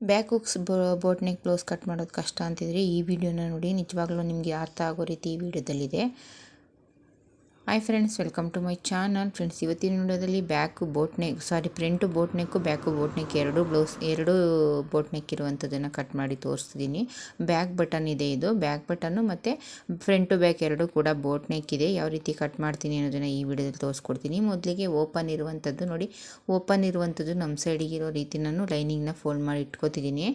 Back hooks boat blouse cut ಮಾಡೋದು ಕಷ್ಟ ಅಂತಿದ್ರೆ, ಈ ವಿಡಿಯೋನ ನೋಡಿ ನಿಜವಾಗ್ಲೂ ನಿಮಗೆ ಅರ್ಥ ಆಗೋ ರೀತಿ ಈ ವಿಡಿಯೋದಲ್ಲಿದೆ. Hi friends welcome to my channel friends ಇವತ್ತಿನ ವಿಡಿಯೋದಲ್ಲಿ back boat neck sorry front boat neck back boat neck ಎರಡು ಬ್ಲೌಸ್, ಎರಡು ಬೋಟ್ ನೆಕ್ ಇರುವಂಥದ್ದನ್ನು ಕಟ್ ಮಾಡಿ ತೋರಿಸ್ತಿದ್ದೀನಿ. ಬ್ಯಾಕ್ ಬಟನ್ ಇದೆ ಇದು. ಬ್ಯಾಕ್ ಬಟನ್ನು ಮತ್ತು ಫ್ರಂಟು ಬ್ಯಾಕ್ ಎರಡು ಕೂಡ ಬೋಟ್ ನೆಕ್ ಇದೆ ಯಾವ ರೀತಿ ಕಟ್ ಮಾಡ್ತೀನಿ ಅನ್ನೋದನ್ನು ಈ ವಿಡಿಯೋದಲ್ಲಿ ತೋರಿಸ್ಕೊಡ್ತೀನಿ. ಮೊದಲಿಗೆ ಓಪನ್ ಇರುವಂಥದ್ದು ನೋಡಿ. ಓಪನ್ ಇರುವಂಥದ್ದು ನಮ್ಮ ಸೈಡಿಗೆ ಇರೋ ರೀತಿ ನಾನು ಲೈನಿಂಗ್ನ ಫೋಲ್ಡ್ ಮಾಡಿ ಇಟ್ಕೋತಿದ್ದೀನಿ.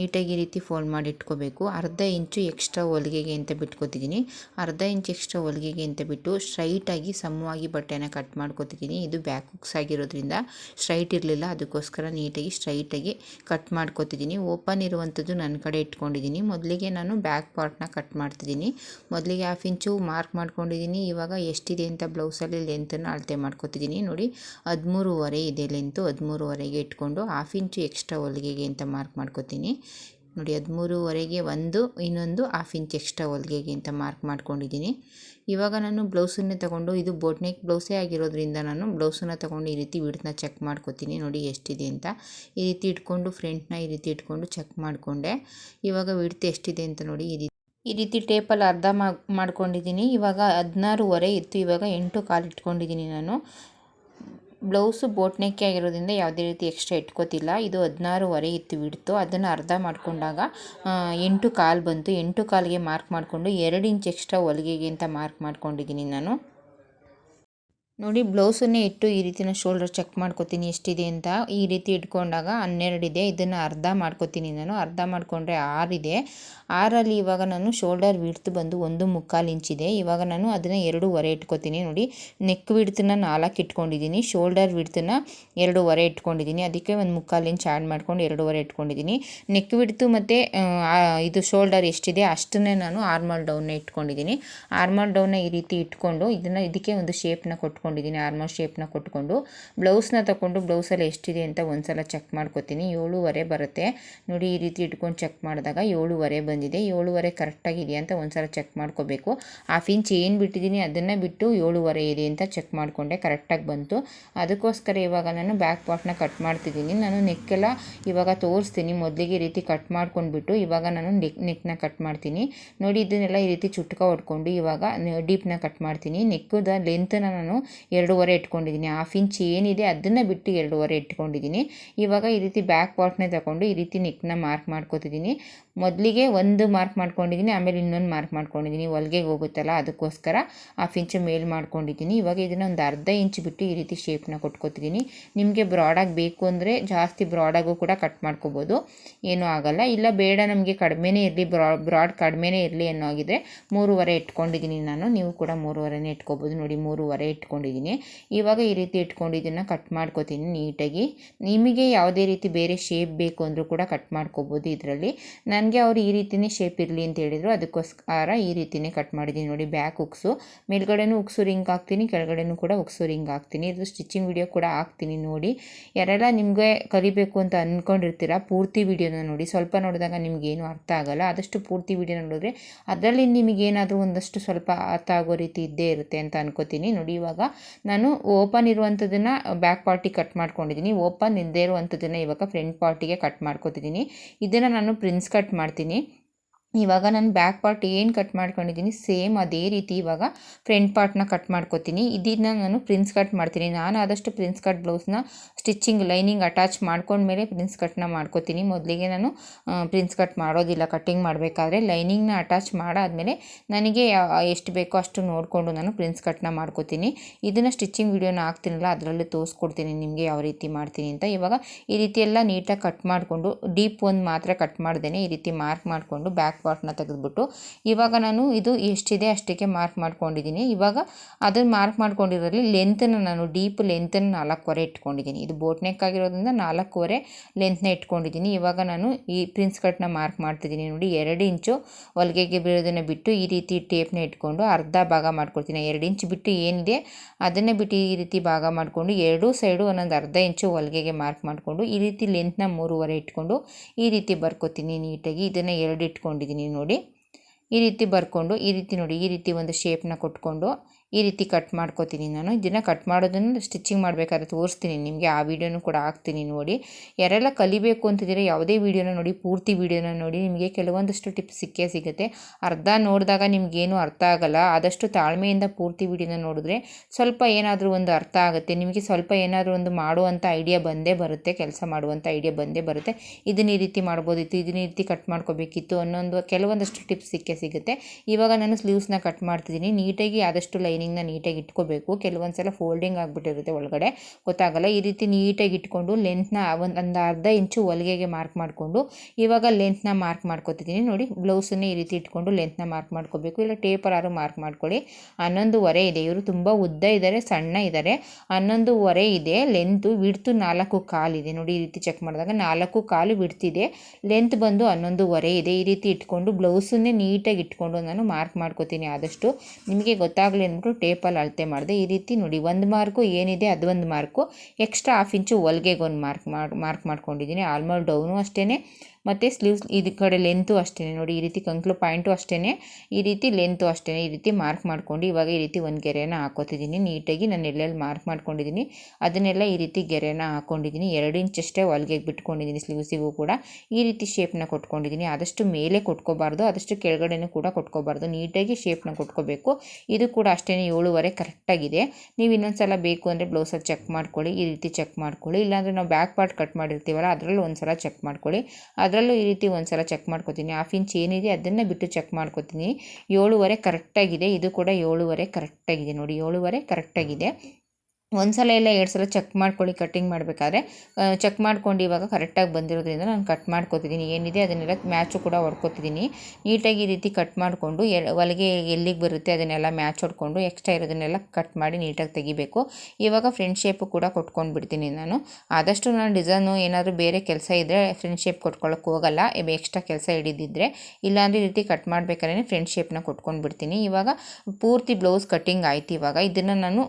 ನೀಟಾಗಿ ಈ ರೀತಿ ಫೋಲ್ಡ್ ಮಾಡಿ ಇಟ್ಕೋಬೇಕು. ಅರ್ಧ ಇಂಚು ಎಕ್ಸ್ಟ್ರಾ ಹೊಲಿಗೆಗೆ ಅಂತ ಬಿಟ್ಕೋತಿದ್ದೀನಿ. ಅರ್ಧ ಇಂಚ್ ಎಕ್ಸ್ಟ್ರಾ ಹೊಲಿಗೆಗೆ ಅಂತ ಬಿಟ್ಟು ಸ್ಟ್ರೈಟ್ ನೀಟಾಗಿ ಸಮವಾಗಿ ಬಟ್ಟೆನ ಕಟ್ ಮಾಡ್ಕೋತಿದ್ದೀನಿ. ಇದು ಬ್ಯಾಕ್ ಹುಕ್ಸ್ ಆಗಿರೋದ್ರಿಂದ ಸ್ಟ್ರೈಟ್ ಇರಲಿಲ್ಲ. ಅದಕ್ಕೋಸ್ಕರ ನೀಟಾಗಿ ಸ್ಟ್ರೈಟಾಗಿ ಕಟ್ ಮಾಡ್ಕೋತಿದ್ದೀನಿ. ಓಪನ್ ಇರುವಂಥದ್ದು ನನ್ನ ಕಡೆ ಇಟ್ಕೊಂಡಿದ್ದೀನಿ. ಮೊದಲಿಗೆ ನಾನು ಬ್ಯಾಕ್ ಪಾರ್ಟ್ನ ಕಟ್ ಮಾಡ್ತಿದ್ದೀನಿ. ಮೊದಲಿಗೆ ಹಾಫ್ ಇಂಚು ಮಾರ್ಕ್ ಮಾಡ್ಕೊಂಡಿದ್ದೀನಿ. ಇವಾಗ ಎಷ್ಟಿದೆ ಅಂತ ಬ್ಲೌಸಲ್ಲಿ ಲೆಂತನ್ನು ಅಳತೆ ಮಾಡ್ಕೊತಿದ್ದೀನಿ. ನೋಡಿ, ಹದಿಮೂರುವರೆ ಇದೆ ಲೆಂತು. ಹದಿಮೂರುವರೆಗೆ ಇಟ್ಕೊಂಡು ಹಾಫ್ ಇಂಚು ಎಕ್ಸ್ಟ್ರಾ ಹೊಲಿಗೆಗೆ ಅಂತ ಮಾರ್ಕ್ ಮಾಡ್ಕೊತೀನಿ. ನೋಡಿ, ಹದಿಮೂರುವರೆಗೆ ಒಂದು, ಇನ್ನೊಂದು ಹಾಫ್ ಇಂಚ್ ಎಕ್ಸ್ಟ್ರಾ ಹೊಲಿಗೆಗೆ ಅಂತ ಮಾರ್ಕ್ ಮಾಡ್ಕೊಂಡಿದ್ದೀನಿ. ಇವಾಗ ನಾನು ಬ್ಲೌಸನ್ನೇ ತೊಗೊಂಡು, ಇದು ಬೋಟ್ನೆಕ್ ಬ್ಲೌಸೇ ಆಗಿರೋದ್ರಿಂದ ನಾನು ಬ್ಲೌಸನ್ನ ತೊಗೊಂಡು ಈ ರೀತಿ ವಿಡ್ತನ್ನ ಚೆಕ್ ಮಾಡ್ಕೊತೀನಿ. ನೋಡಿ, ಎಷ್ಟಿದೆ ಅಂತ. ಈ ರೀತಿ ಇಟ್ಕೊಂಡು ಫ್ರಂಟ್ನ ಈ ರೀತಿ ಇಟ್ಕೊಂಡು ಚೆಕ್ ಮಾಡಿಕೊಂಡೆ. ಇವಾಗ ವಿಡ್ತ್ ಎಷ್ಟಿದೆ ಅಂತ ನೋಡಿ, ಈ ರೀತಿ. ಈ ರೀತಿ ಟೇಪಲ್ಲಿ ಅರ್ಧ ಮಾಡ್ಕೊಂಡಿದ್ದೀನಿ. ಇವಾಗ ಹದಿನಾರುವರೆ ಇತ್ತು. ಇವಾಗ ಎಂಟು ಕಾಲು ಇಟ್ಕೊಂಡಿದ್ದೀನಿ ನಾನು. ಬ್ಲೌಸು ಬೋಟ್ ನೆಕ್ಕೆ ಆಗಿರೋದ್ರಿಂದ ಯಾವುದೇ ರೀತಿ ಎಕ್ಸ್ಟ್ರಾ ಇಟ್ಕೋತಿಲ್ಲ. ಇದು ಹದಿನಾರುವರೆ ಇತ್ತು ಬಿಡ್ತು ಅದನ್ನು ಅರ್ಧ ಮಾಡಿಕೊಂಡಾಗ ಎಂಟು ಕಾಲು ಬಂತು. ಎಂಟು ಕಾಲಿಗೆ ಮಾರ್ಕ್ ಮಾಡಿಕೊಂಡು ಎರಡು ಇಂಚ್ ಎಕ್ಸ್ಟ್ರಾ ಹೊಲಿಗೆಗೆ ಅಂತ ಮಾರ್ಕ್ ಮಾಡ್ಕೊಂಡಿದ್ದೀನಿ ನಾನು. ನೋಡಿ, ಬ್ಲೌಸನ್ನೇ ಇಟ್ಟು ಈ ರೀತಿನ ಶೋಲ್ಡರ್ ಚೆಕ್ ಮಾಡ್ಕೊತೀನಿ ಎಷ್ಟಿದೆ ಅಂತ. ಈ ರೀತಿ ಇಟ್ಕೊಂಡಾಗ ಹನ್ನೆರಡಿದೆ ಇದನ್ನು ಅರ್ಧ ಮಾಡ್ಕೊತೀನಿ ನಾನು. ಅರ್ಧ ಮಾಡಿಕೊಂಡ್ರೆ ಆರಿದೆ ಆರಲ್ಲಿ ಇವಾಗ ನಾನು ಶೋಲ್ಡರ್ ವಿಡ್ತ್ ಬಂದು ಒಂದು ಮುಕ್ಕಾಲು ಇಂಚಿದೆ ಇವಾಗ ನಾನು ಅದನ್ನು ಎರಡೂವರೆ ಇಟ್ಕೊತೀನಿ. ನೋಡಿ, ನೆಕ್ ವಿಡ್ತನ್ನ ನಾಲ್ಕು ಇಟ್ಕೊಂಡಿದ್ದೀನಿ. ಶೋಲ್ಡರ್ ವಿಡ್ತನ್ನ ಎರಡೂವರೆ ಇಟ್ಕೊಂಡಿದ್ದೀನಿ. ಅದಕ್ಕೆ ಒಂದು ಮುಕ್ಕಾಲು ಇಂಚ್ ಆ್ಯಡ್ ಮಾಡ್ಕೊಂಡು ಎರಡೂವರೆ ಇಟ್ಕೊಂಡಿದ್ದೀನಿ. ನೆಕ್ ವಿಡ್ತು ಮತ್ತು ಇದು ಶೋಲ್ಡರ್ ಎಷ್ಟಿದೆ ಅಷ್ಟನ್ನೇ ನಾನು ಆರ್ಮಲ್ ಡೌನ್ನ ಇಟ್ಕೊಂಡಿದ್ದೀನಿ. ಆರ್ಮಲ್ ಡೌನ್ನ ಈ ರೀತಿ ಇಟ್ಕೊಂಡು ಇದನ್ನು, ಇದಕ್ಕೆ ಒಂದು ಶೇಪ್ನ ಕೊಟ್ಕೊಂಡು ಇಟ್ಕೊಂಡಿದ್ದೀನಿ ಆಲ್ಮೋಸ್ಟ್ ಶೇಪ್ನ ಕೊಟ್ಕೊಂಡು. ಬ್ಲೌಸ್ನ ತಗೊಂಡು ಬ್ಲೌಸಲ್ಲಿ ಎಷ್ಟಿದೆ ಅಂತ ಒಂದು ಸಲ ಚೆಕ್ ಮಾಡ್ಕೊತೀನಿ. ಏಳುವರೆ ಬರುತ್ತೆ. ನೋಡಿ, ಈ ರೀತಿ ಇಟ್ಕೊಂಡು ಚೆಕ್ ಮಾಡಿದಾಗ ಏಳುವರೆ ಬಂದಿದೆ. ಏಳುವರೆ ಕರೆಕ್ಟಾಗಿದೆ ಅಂತ ಒಂದು ಸಲ ಚೆಕ್ ಮಾಡ್ಕೋಬೇಕು. ಹಾಫ್ ಇಂಚ್ ಏನು ಬಿಟ್ಟಿದ್ದೀನಿ ಅದನ್ನು ಬಿಟ್ಟು ಏಳುವರೆ ಇದೆ ಅಂತ ಚೆಕ್ ಮಾಡಿಕೊಂಡೆ. ಕರೆಕ್ಟಾಗಿ ಬಂತು. ಅದಕ್ಕೋಸ್ಕರ ಇವಾಗ ನಾನು ಬ್ಯಾಕ್ ಪಾರ್ಟ್ನ ಕಟ್ ಮಾಡ್ತಿದ್ದೀನಿ. ನಾನು ನೆಕ್ಕೆಲ್ಲ ಇವಾಗ ತೋರಿಸ್ತೀನಿ. ಮೊದಲಿಗೆ ರೀತಿ ಕಟ್ ಮಾಡ್ಕೊಂಡ್ಬಿಟ್ಟು ಇವಾಗ ನಾನು ನೆಕ್ ನೆಕ್ನ ಕಟ್ ಮಾಡ್ತೀನಿ. ನೋಡಿ, ಇದನ್ನೆಲ್ಲ ಈ ರೀತಿ ಚುಟ್ಕ ಹೊಡ್ಕೊಂಡು ಇವಾಗ ಡೀಪ್ನ ಕಟ್ ಮಾಡ್ತೀನಿ. ನೆಕ್ಕದ ಲೆಂತನ್ನ ನಾನು ಎರಡೂವರೆ ಇಟ್ಕೊಂಡಿದ್ದೀನಿ. ಹಾಫ್ ಇಂಚ್ ಏನಿದೆ ಅದನ್ನು ಬಿಟ್ಟು ಎರಡೂವರೆ ಇಟ್ಕೊಂಡಿದ್ದೀನಿ. ಇವಾಗ ಈ ರೀತಿ ಬ್ಯಾಕ್ ಪಾರ್ಟ್ನೇ ತಗೊಂಡು ಈ ರೀತಿ ನೆಕ್ನ ಮಾರ್ಕ್ ಮಾಡ್ಕೋತಿದ್ದೀನಿ. ಮೊದಲಿಗೆ ಒಂದು ಮಾರ್ಕ್ ಮಾಡ್ಕೊಂಡಿದ್ದೀನಿ, ಆಮೇಲೆ ಇನ್ನೊಂದು ಮಾರ್ಕ್ ಮಾಡ್ಕೊಂಡಿದ್ದೀನಿ. ಹೊಲ್ಗೆಗೆ ಹೋಗುತ್ತಲ್ಲ, ಅದಕ್ಕೋಸ್ಕರ ಹಾಫ್ ಇಂಚು ಮೇಲ್ ಮಾಡ್ಕೊಂಡಿದ್ದೀನಿ. ಇವಾಗ ಇದನ್ನು ಒಂದು ಅರ್ಧ ಇಂಚ್ ಬಿಟ್ಟು ಈ ರೀತಿ ಶೇಪ್ನ ಕೊಟ್ಕೋತಿದ್ದೀನಿ. ನಿಮಗೆ ಬ್ರಾಡಾಗಿ ಬೇಕು ಅಂದರೆ ಜಾಸ್ತಿ ಬ್ರಾಡಾಗೂ ಕೂಡ ಕಟ್ ಮಾಡ್ಕೋಬೋದು. ಏನೂ ಆಗಲ್ಲ. ಇಲ್ಲ, ಬೇಡ, ನಮಗೆ ಕಡಿಮೆನೇ ಇರಲಿ, ಬ್ರಾ ಬ್ರಾಡ್ ಕಡಿಮೆನೇ ಇರಲಿ ಅನ್ನೋ ಆಗಿದೆ ಮೂರುವರೆ ಇಟ್ಕೊಂಡಿದ್ದೀನಿ ನಾನು. ನೀವು ಕೂಡ ಮೂರುವರೆನೇ ಇಟ್ಕೋಬೋದು. ನೋಡಿ, ಮೂರುವರೆ ಇಟ್ಕೊಂಡಿದ್ದೀನಿ. ಇವಾಗ ಈ ರೀತಿ ಇಟ್ಕೊಂಡು ಇದನ್ನು ಕಟ್ ಮಾಡ್ಕೋತೀನಿ ನೀಟಾಗಿ. ನಿಮಗೆ ಯಾವುದೇ ರೀತಿ ಬೇರೆ ಶೇಪ್ ಬೇಕು ಅಂದರೂ ಕೂಡ ಕಟ್ ಮಾಡ್ಕೋಬೋದು ಇದರಲ್ಲಿ. ನನಗೆ ಅವರು ಈ ರೀತಿಯೇ ಶೇಪ್ ಇರಲಿ ಅಂತ ಹೇಳಿದರು. ಅದಕ್ಕೋಸ್ಕರ ಈ ರೀತಿಯೇ ಕಟ್ ಮಾಡಿದ್ದೀನಿ ನೋಡಿ ಬ್ಯಾಕ್ ಉಕ್ಸು ಮೇಲ್ಗಡೆನೂ ಉಕ್ಸು ರಿಂಗ್ ಹಾಕ್ತೀನಿ, ಕೆಳಗಡೆನೂ ಕೂಡ ಉಕ್ಸು ರಿಂಗ್ ಹಾಕ್ತೀನಿ. ಇದು ಸ್ಟಿಚಿಂಗ್ ವಿಡಿಯೋ ಕೂಡ ಹಾಕ್ತೀನಿ ನೋಡಿ. ಯಾರೆಲ್ಲ ನಿಮಗೆ ಕಲಿಬೇಕು ಅಂತ ಅಂದ್ಕೊಂಡಿರ್ತೀರ ಪೂರ್ತಿ ವಿಡಿಯೋನ ನೋಡಿ. ಸ್ವಲ್ಪ ನೋಡಿದಾಗ ನಿಮಗೇನು ಅರ್ಥ ಆಗಲ್ಲ. ಆದಷ್ಟು ಪೂರ್ತಿ ವಿಡಿಯೋ ನೋಡಿದ್ರೆ ಅದರಲ್ಲಿ ನಿಮಗೇನಾದರೂ ಒಂದಷ್ಟು ಸ್ವಲ್ಪ ಅರ್ಥ ಆಗೋ ರೀತಿ ಇದ್ದೇ ಇರುತ್ತೆ ಅಂತ ಅನ್ಕೋತೀನಿ. ನೋಡಿ ಇವಾಗ ನಾನು ಓಪನ್ ಇರುವಂಥದ್ದನ್ನು ಬ್ಯಾಕ್ ಪಾರ್ಟಿಗೆ ಕಟ್ ಮಾಡ್ಕೊಂಡಿದ್ದೀನಿ ಓಪನ್ ಇಲ್ಲದೇ ಇರುವಂಥದ್ದನ್ನು ಇವಾಗ ಫ್ರಂಟ್ ಪಾರ್ಟಿಗೆ ಕಟ್ ಮಾಡ್ಕೊತಿದ್ದೀನಿ ಇದನ್ನು ನಾನು ಪ್ರಿನ್ಸ್ ಕಟ್ ಮಾಡ್ತೀನಿ. ಇವಾಗ ನಾನು ಬ್ಯಾಕ್ ಪಾರ್ಟ್ ಏನು ಕಟ್ ಮಾಡ್ಕೊಂಡಿದ್ದೀನಿ ಸೇಮ್ ಅದೇ ರೀತಿ ಇವಾಗ ಫ್ರಂಟ್ ಪಾರ್ಟ್ನ ಕಟ್ ಮಾಡ್ಕೊತೀನಿ. ಇದನ್ನು ನಾನು ಪ್ರಿನ್ಸ್ ಕಟ್ ಮಾಡ್ತೀನಿ. ನಾನು ಆದಷ್ಟು ಪ್ರಿನ್ಸ್ ಕಟ್ ಬ್ಲೌಸ್ನ ಸ್ಟಿಚ್ಚಿಂಗ್ ಲೈನಿಂಗ್ ಅಟ್ಯಾಚ್ ಮಾಡ್ಕೊಂಡ್ಮೇಲೆ ಪ್ರಿನ್ಸ್ ಕಟ್ನ ಮಾಡ್ಕೊತೀನಿ. ಮೊದಲಿಗೆ ನಾನು ಪ್ರಿನ್ಸ್ ಕಟ್ ಮಾಡೋದಿಲ್ಲ. ಕಟ್ಟಿಂಗ್ ಮಾಡಬೇಕಾದ್ರೆ ಲೈನಿಂಗ್ನ ಅಟ್ಯಾಚ್ ಮಾಡಾದಮೇಲೆ ನನಗೆ ಎಷ್ಟು ಬೇಕೋ ಅಷ್ಟು ನೋಡಿಕೊಂಡು ನಾನು ಪ್ರಿನ್ಸ್ ಕಟ್ನ ಮಾಡ್ಕೊತೀನಿ. ಇದನ್ನು ಸ್ಟಿಚ್ಚಿಂಗ್ ವಿಡಿಯೋನ ಹಾಕ್ತೀನಲ್ಲ, ಅದರಲ್ಲಿ ತೋರಿಸ್ಕೊಡ್ತೀನಿ ನಿಮಗೆ ಯಾವ ರೀತಿ ಮಾಡ್ತೀನಿ ಅಂತ. ಇವಾಗ ಈ ರೀತಿ ಎಲ್ಲ ನೀಟಾಗಿ ಕಟ್ ಮಾಡಿಕೊಂಡು ಡೀಪ್ ಒಂದು ಮಾತ್ರ ಕಟ್ ಮಾಡ್ದೇನೆ. ಈ ರೀತಿ ಮಾರ್ಕ್ ಮಾಡಿಕೊಂಡು ಬ್ಯಾಕ್ ಪಾರ್ಟ್ನ ತೆಗೆದುಬಿಟ್ಟು ಇವಾಗ ನಾನು ಇದು ಎಷ್ಟಿದೆ ಅಷ್ಟಕ್ಕೆ ಮಾರ್ಕ್ ಮಾಡ್ಕೊಂಡಿದ್ದೀನಿ. ಇವಾಗ ಅದನ್ನು ಮಾರ್ಕ್ ಮಾಡ್ಕೊಂಡಿರೋದ್ರಲ್ಲಿ ಲೆಂತನ್ನು ನಾನು ಡೀಪ್ ಲೆಂತನ್ನು ನಾಲ್ಕೂವರೆ ಇಟ್ಕೊಂಡಿದ್ದೀನಿ. ಇದು ಬೋಟ್ ನೆಕ್ ಆಗಿರೋದ್ರಿಂದ ನಾಲ್ಕೂವರೆ ಲೆಂತ್ನ ಇಟ್ಕೊಂಡಿದ್ದೀನಿ. ಇವಾಗ ನಾನು ಈ ಪ್ರಿನ್ಸ್ ಕಟ್ನ ಮಾರ್ಕ್ ಮಾಡ್ತಿದ್ದೀನಿ. ನೋಡಿ, ಎರಡು ಇಂಚು ಹೊಲಿಗೆಗೆ ಬೀಳೋದನ್ನು ಬಿಟ್ಟು ಈ ರೀತಿ ಟೇಪ್ನ ಇಟ್ಕೊಂಡು ಅರ್ಧ ಭಾಗ ಮಾಡ್ಕೊಳ್ತೀನಿ. ಎರಡು ಇಂಚ್ ಬಿಟ್ಟು ಏನಿದೆ ಅದನ್ನೇ ಬಿಟ್ಟು ಈ ರೀತಿ ಭಾಗ ಮಾಡಿಕೊಂಡು ಎರಡೂ ಸೈಡು ಒಂದೊಂದು ಅರ್ಧ ಇಂಚು ಹೊಲಿಗೆಗೆ ಮಾರ್ಕ್ ಮಾಡಿಕೊಂಡು ಈ ರೀತಿ ಲೆಂತ್ನ ಮೂರುವರೆ ಇಟ್ಕೊಂಡು ಈ ರೀತಿ ಬರ್ಕೋತೀನಿ ನೀಟಾಗಿ. ಇದನ್ನು ಎರಡು ಇಟ್ಕೊಂಡಿದ್ದೀನಿ. ನೋಡಿ. ಈ ರೀತಿ ಬರ್ಕೊಂಡು ಈ ರೀತಿ ನೋಡಿ ಈ ರೀತಿ ಒಂದು ಶೇಪ್ನ ಕೊಟ್ಕೊಂಡು ಈ ರೀತಿ ಕಟ್ ಮಾಡ್ಕೋತೀನಿ ನಾನು. ಇದನ್ನು ಕಟ್ ಮಾಡೋದನ್ನು ಸ್ಟಿಚಿಂಗ್ ಮಾಡಬೇಕಾದ್ರೆ ತೋರಿಸ್ತೀನಿ ನಿಮಗೆ. ಆ ವಿಡಿಯೋನು ಕೂಡ ಹಾಕ್ತೀನಿ ನೋಡಿ. ಯಾರೆಲ್ಲ ಕಲಿಬೇಕು ಅಂತಿದ್ದೀರಾ, ಯಾವುದೇ ವಿಡಿಯೋನ ನೋಡಿ, ಪೂರ್ತಿ ವಿಡಿಯೋನ ನೋಡಿ, ನಿಮಗೆ ಕೆಲವೊಂದಷ್ಟು ಟಿಪ್ಸ್ ಸಿಕ್ಕೇ ಸಿಗುತ್ತೆ. ಅರ್ಧ ನೋಡಿದಾಗ ನಿಮಗೇನು ಅರ್ಥ ಆಗಲ್ಲ. ಆದಷ್ಟು ತಾಳ್ಮೆಯಿಂದ ಪೂರ್ತಿ ವಿಡಿಯೋನ ನೋಡಿದ್ರೆ ಸ್ವಲ್ಪ ಏನಾದರೂ ಒಂದು ಅರ್ಥ ಆಗುತ್ತೆ. ನಿಮಗೆ ಸ್ವಲ್ಪ ಏನಾದರೂ ಒಂದು ಮಾಡುವಂಥ ಐಡಿಯಾ ಬಂದೇ ಬರುತ್ತೆ, ಕೆಲಸ ಮಾಡುವಂಥ ಐಡಿಯಾ ಬಂದೇ ಬರುತ್ತೆ. ಇದನ್ನ ಈ ರೀತಿ ಮಾಡ್ಬೋದಿತ್ತು, ಇದನ್ನ ಈ ರೀತಿ ಕಟ್ ಮಾಡ್ಕೋಬೇಕಿತ್ತು ಅನ್ನೊಂದು ಕೆಲವೊಂದಷ್ಟು ಟಿಪ್ಸ್ ಸಿಕ್ಕೇ ಸಿಗುತ್ತೆ. ಇವಾಗ ನಾನು ಸ್ಲೀವ್ಸ್ನ ಕಟ್ ಮಾಡ್ತಿದ್ದೀನಿ. ನೀಟಾಗಿ ಆದಷ್ಟು ಲೈನಿಂಗ್ನ ನೀಟಾಗಿ ಇಟ್ಕೋಬೇಕು. ಕೆಲವೊಂದು ಸಲ ಫೋಲ್ಡಿಂಗ್ ಆಗಿಬಿಟ್ಟಿರುತ್ತೆ ಒಳಗಡೆ. ಗೊತ್ತಾಗಲ್ಲ? ಈ ರೀತಿ ನೀಟಾಗಿ ಇಟ್ಕೊಂಡು ಲೆಂತ್ನ ಒಂದು ಒಂದು ಅರ್ಧ ಇಂಚು ಹೊಲಿಗೆಗೆ ಮಾರ್ಕ್ ಮಾಡಿಕೊಂಡು ಇವಾಗ ಲೆಂತ್ನ ಮಾರ್ಕ್ ಮಾಡ್ಕೊತಿದ್ದೀನಿ. ನೋಡಿ, ಬ್ಲೌಸನ್ನೇ ಈ ರೀತಿ ಇಟ್ಕೊಂಡು ಲೆಂತ್ನ ಮಾರ್ಕ್ ಮಾಡ್ಕೋಬೇಕು. ಇಲ್ಲ, ಟೇಪರ್ ಆರು ಮಾರ್ಕ್ ಮಾಡ್ಕೊಳ್ಳಿ. ಹನ್ನೊಂದುವರೆ ಇದೆ. ಇವರು ತುಂಬ ಉದ್ದ ಇದ್ದಾರೆ ಸಣ್ಣ ಇದ್ದಾರೆ ಹನ್ನೊಂದುವರೆ ಇದೆ. ಲೆಂತು, ವಿಡ್ತು ನಾಲ್ಕು ಕಾಲಿದೆ ನೋಡಿ, ಈ ರೀತಿ ಚೆಕ್ ಮಾಡಿದಾಗ ನಾಲ್ಕು ಕಾಲು ಬಿಡ್ತಿದೆ ಲೆಂತ್ ಬಂದು ಹನ್ನೊಂದುವರೆ ಇದೆ. ಈ ರೀತಿ ಇಟ್ಕೊಂಡು ಬ್ಲೌಸನ್ನೇ ನೀಟಾಗಿ ಇಟ್ಕೊಂಡು ನಾನು ಮಾರ್ಕ್ ಮಾಡ್ಕೋತೀನಿ ಆದಷ್ಟು. ನಿಮಗೆ ಗೊತ್ತಾಗಲಿ ಅಂದ್ಬಿಟ್ಟು ಟೇಪಲ್ಲಿ ಅಳತೆ ಮಾಡಿದೆ. ಈ ರೀತಿ ನೋಡಿ, ಒಂದು ಮಾರ್ಕು ಏನಿದೆ ಅದು ಒಂದು ಮಾರ್ಕು. ಎಕ್ಸ್ಟ್ರಾ ಹಾಫ್ ಇಂಚು ಹೊಲ್ಗೆಗೆ ಒಂದು ಮಾರ್ಕ್ ಮಾಡಿ, ಮಾರ್ಕ್ ಮಾಡ್ಕೊಂಡಿದ್ದೀನಿ. ಆಲ್ಮೋಸ್ಟ್ ಡೌನು ಅಷ್ಟೇ ಮತ್ತು ಸ್ಲೀವ್ಸ್ ಇದು ಕಡೆ ಲೆಂತು ಅಷ್ಟೇ ನೋಡಿ, ಈ ರೀತಿ ಕಂಕ್ಲು ಪಾಯಿಂಟು ಅಷ್ಟೇ ಈ ರೀತಿ ಲೆಂತು ಅಷ್ಟೇ ಈ ರೀತಿ ಮಾರ್ಕ್ ಮಾಡ್ಕೊಂಡು ಇವಾಗ ಈ ರೀತಿ ಒಂದು ಗೆರೆಯನ್ನು ಹಾಕೋತಿದ್ದೀನಿ. ನೀಟಾಗಿ ನಾನು ಎಲ್ಲೆಲ್ಲಿ ಮಾರ್ಕ್ ಮಾಡ್ಕೊಂಡಿದ್ದೀನಿ, ಅದನ್ನೆಲ್ಲ ಈ ರೀತಿ ಗೆರೆಯನ್ನು ಹಾಕ್ಕೊಂಡಿದ್ದೀನಿ ಎರಡು ಇಂಚಷ್ಟೇ ಹೊಲ್ಗೆಗೆ ಬಿಟ್ಕೊಂಡಿದ್ದೀನಿ ಸ್ಲೀವ್ಸಿಗೂ ಕೂಡ. ಈ ರೀತಿ ಶೇಪ್ನ ಕೊಟ್ಕೊಂಡಿದ್ದೀನಿ. ಆದಷ್ಟು ಮೇಲೆ ಕೊಟ್ಕೋಬಾರ್ದು, ಆದಷ್ಟು ಕೆಳಗಡೆನೂ ಕೂಡ ಕೊಟ್ಕೋಬಾರ್ದು. ನೀಟಾಗಿ ಶೇಪ್ನ ಕೊಟ್ಕೋಬೇಕು. ಇದು ಕೂಡ ಅಷ್ಟೇ ಏಳುವರೆ ಕರೆಕ್ಟಾಗಿದೆ ನೀವು ಇನ್ನೊಂದು ಸಲ ಬೇಕು ಅಂದರೆ ಬ್ಲೌಸಲ್ಲಿ ಚೆಕ್ ಮಾಡ್ಕೊಳ್ಳಿ. ಈ ರೀತಿ ಚೆಕ್ ಮಾಡ್ಕೊಳ್ಳಿ. ಇಲ್ಲಾಂದರೆ ನಾವು ಬ್ಯಾಕ್ ಪಾರ್ಟ್ ಕಟ್ ಮಾಡಿರ್ತೀವಲ್ಲ, ಅದರಲ್ಲಿ ಒಂದು ಸಲ ಚೆಕ್ ಮಾಡ್ಕೊಳ್ಳಿ ಅದರಲ್ಲೂ ಈ ರೀತಿ ಒಂದು ಸಲ ಚೆಕ್ ಮಾಡ್ಕೊತೀನಿ. ಹಾಫ್ ಇಂಚ್ ಏನಿದೆ ಅದನ್ನು ಬಿಟ್ಟು ಚೆಕ್ ಮಾಡ್ಕೊತೀನಿ. ಏಳುವರೆ ಕರೆಕ್ಟಾಗಿದೆ ಇದು ಕೂಡ ಏಳುವರೆ ಕರೆಕ್ಟಾಗಿದೆ ನೋಡಿ. ಏಳುವರೆ ಕರೆಕ್ಟಾಗಿದೆ ಒಂದು ಸಲ ಇಲ್ಲ, ಎರಡು ಸಲ ಚೆಕ್ ಮಾಡ್ಕೊಳ್ಳಿ ಕಟ್ಟಿಂಗ್ ಮಾಡಬೇಕಾದ್ರೆ. ಚೆಕ್ ಮಾಡ್ಕೊಂಡು ಇವಾಗ ಕರೆಕ್ಟಾಗಿ ಬಂದಿರೋದ್ರಿಂದ ನಾನು ಕಟ್ ಮಾಡ್ಕೊತಿದ್ದೀನಿ ಏನಿದೆ ಅದನ್ನೆಲ್ಲ ಮ್ಯಾಚು ಕೂಡ ಹೊಡ್ಕೊತಿದ್ದೀನಿ ನೀಟಾಗಿ ಈ ರೀತಿ ಕಟ್ ಮಾಡಿಕೊಂಡು, ಎ, ಹೊಲಿಗೆ ಎಲ್ಲಿಗೆ ಬರುತ್ತೆ ಅದನ್ನೆಲ್ಲ ಮ್ಯಾಚ್ ಹೊಡ್ಕೊಂಡು ಎಕ್ಸ್ಟ್ರಾ ಇರೋದನ್ನೆಲ್ಲ ಕಟ್ ಮಾಡಿ ನೀಟಾಗಿ ತೆಗಿಬೇಕು. ಇವಾಗ ಫ್ರೆಂಡ್ ಶೇಪು ಕೂಡ ಕೊಟ್ಕೊಂಡು ಬಿಡ್ತೀನಿ ನಾನು. ಆದಷ್ಟು ನಾನು ಡಿಸೈನು ಏನಾದರೂ ಬೇರೆ ಕೆಲಸ ಇದ್ದರೆ ಫ್ರೆಂಡ್ ಶೇಪ್ ಕೊಟ್ಕೊಳ್ಳೋಕೆ ಹೋಗಲ್ಲ ಎಕ್ಸ್ಟ್ರಾ ಕೆಲಸ ಹಿಡಿದಿದ್ದರೆ ಇಲ್ಲಾಂದರೆ ಈ ರೀತಿ ಕಟ್ ಮಾಡಬೇಕಾದ್ರೆ ಫ್ರೆಂಡ್ ಶೇಪ್ನ ಕೊಟ್ಕೊಂಡು ಬಿಡ್ತೀನಿ ಇವಾಗ ಪೂರ್ತಿ ಬ್ಲೌಸ್ ಕಟ್ಟಿಂಗ್ ಆಯ್ತು ಇವಾಗ. ಇದನ್ನು ನಾನು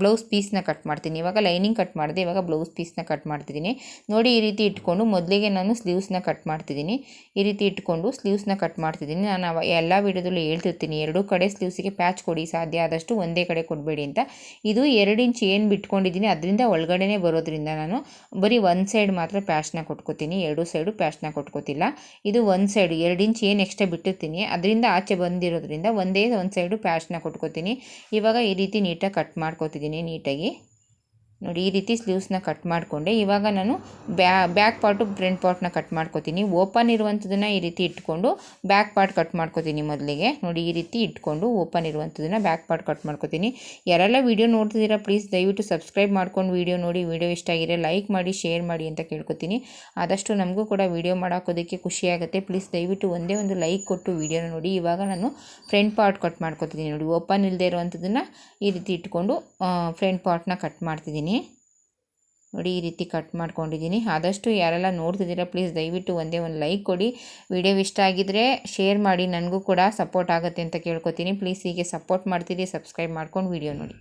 ಬ್ಲೌಸ್ ಪೀಸ್ ಪೀಸ್ನ ಕಟ್ ಮಾಡ್ತೀನಿ. ಇವಾಗ ಲೈನಿಂಗ್ ಕಟ್ ಮಾಡಿದೆ, ಇವಾಗ ಬ್ಲೌಸ್ ಪೀಸ್ನ ಕಟ್ ಮಾಡ್ತಿದ್ದೀನಿ. ನೋಡಿ ಈ ರೀತಿ ಇಟ್ಕೊಂಡು ಮೊದಲಿಗೆ ನಾನು ಸ್ಲೀವ್ಸ್ನ ಕಟ್ ಮಾಡ್ತಿದ್ದೀನಿ. ಈ ರೀತಿ ಇಟ್ಕೊಂಡು ಸ್ಲೀವ್ಸ್ನ ಕಟ್ ಮಾಡ್ತಿದ್ದೀನಿ. ನಾನು ಎಲ್ಲ ವಿಡಿಯೋದಲ್ಲೂ ಹೇಳ್ತಿರ್ತೀನಿ, ಎರಡೂ ಕಡೆ ಸ್ಲೀವ್ಸಿಗೆ ಪ್ಯಾಚ್ ಕೊಡಿ, ಸಾಧ್ಯ ಆದಷ್ಟು ಒಂದೇ ಕಡೆ ಕೊಡಬೇಡಿ ಅಂತ. ಇದು ಎರಡು ಇಂಚ್ ಏನು ಬಿಟ್ಕೊಂಡಿದ್ದೀನಿ, ಅದರಿಂದ ಒಳಗಡೆನೇ ಬರೋದ್ರಿಂದ ನಾನು ಬರೀ ಒಂದು ಸೈಡ್ ಮಾತ್ರ ಪ್ಯಾಚ್ನ ಕೊಟ್ಕೋತೀನಿ. ಎರಡು ಸೈಡು ಪ್ಯಾಚ್ನ ಕೊಟ್ಕೋತಿಲ್ಲ. ಇದು ಒಂದು ಸೈಡು ಎರಡು ಇಂಚ್ ಏನು ಎಕ್ಸ್ಟ್ರಾ ಬಿಟ್ಟಿರ್ತೀನಿ. ಅದರಿಂದ ಆಚೆ ಬಂದಿರೋದ್ರಿಂದ ಒಂದೇ ಒಂದು ಸೈಡು ಪ್ಯಾಚ್ನ ಕೊಟ್ಕೋತೀನಿ. ಇವಾಗ ಈ ರೀತಿ ನೀಟಾಗಿ ಕಟ್ ಮಾಡ್ಕೋತಿದ್ದೀನಿ ನೀಟಾಗಿ चाहिए ನೋಡಿ, ಈ ರೀತಿ ಸ್ಲೀವ್ಸ್ನ ಕಟ್ ಮಾಡಿಕೊಂಡೆ. ಇವಾಗ ನಾನು ಬ್ಯಾ ಬ್ಯಾಕ್ ಪಾರ್ಟು ಫ್ರಂಟ್ ಪಾರ್ಟ್ನ ಕಟ್ ಮಾಡ್ಕೋತೀನಿ. ಓಪನ್ ಇರುವಂಥದ್ದನ್ನು ಈ ರೀತಿ ಇಟ್ಕೊಂಡು ಬ್ಯಾಕ್ ಪಾರ್ಟ್ ಕಟ್ ಮಾಡ್ಕೋತೀನಿ ಮೊದಲಿಗೆ. ನೋಡಿ, ಈ ರೀತಿ ಇಟ್ಕೊಂಡು ಓಪನ್ ಇರುವಂಥದ್ದನ್ನು ಬ್ಯಾಕ್ ಪಾರ್ಟ್ ಕಟ್ ಮಾಡ್ಕೋತೀನಿ. ಯಾರೆಲ್ಲ ವೀಡಿಯೋ ನೋಡ್ತಿದ್ದೀರಾ ಪ್ಲೀಸ್ ದಯವಿಟ್ಟು ಸಬ್ಸ್ಕ್ರೈಬ್ ಮಾಡ್ಕೊಂಡು ವೀಡಿಯೋ ನೋಡಿ. ವೀಡಿಯೋ ಇಷ್ಟ ಆಗಿದೆ ಲೈಕ್ ಮಾಡಿ ಶೇರ್ ಮಾಡಿ ಅಂತ ಕೇಳ್ಕೊತೀನಿ. ಆದಷ್ಟು ನಮಗೂ ಕೂಡ ವೀಡಿಯೋ ಮಾಡೋಕೋದಕ್ಕೆ ಖುಷಿಯಾಗುತ್ತೆ ಪ್ಲೀಸ್ ದಯವಿಟ್ಟು ಒಂದೇ ಒಂದು ಲೈಕ್ ಕೊಟ್ಟು ವೀಡಿಯೋನ ನೋಡಿ. ಇವಾಗ ನಾನು ಫ್ರಂಟ್ ಪಾರ್ಟ್ ಕಟ್ ಮಾಡ್ಕೋತಿದ್ದೀನಿ ನೋಡಿ. ಓಪನ್ ಇಲ್ಲದೆ ಇರುವಂಥದ್ದನ್ನು ಈ ರೀತಿ ಇಟ್ಕೊಂಡು ಫ್ರಂಟ್ ಪಾರ್ಟ್ನ ಕಟ್ ಮಾಡ್ತಿದ್ದೀನಿ. ನೋಡಿ, ಈ ರೀತಿ ಕಟ್ ಮಾಡ್ಕೊಂಡಿದ್ದೀನಿ. ಆದಷ್ಟು ಯಾರೆಲ್ಲ ನೋಡ್ತಿದ್ದೀರಾ ಪ್ಲೀಸ್ ದಯವಿಟ್ಟು ಒಂದೇ ಒಂದು ಲೈಕ್ ಕೊಡಿ. ವಿಡಿಯೋ ಇಷ್ಟ ಆಗಿದ್ದರೆ ಶೇರ್ ಮಾಡಿ. ನನಗೂ ಕೂಡ ಸಪೋರ್ಟ್ ಆಗುತ್ತೆ ಅಂತ ಕೇಳ್ಕೊತೀನಿ. ಪ್ಲೀಸ್ ಹೀಗೆ ಸಪೋರ್ಟ್ ಮಾಡ್ತೀರಿ ಸಬ್ಸ್ಕ್ರೈಬ್ ಮಾಡ್ಕೊಂಡು ವಿಡಿಯೋ ನೋಡಿ.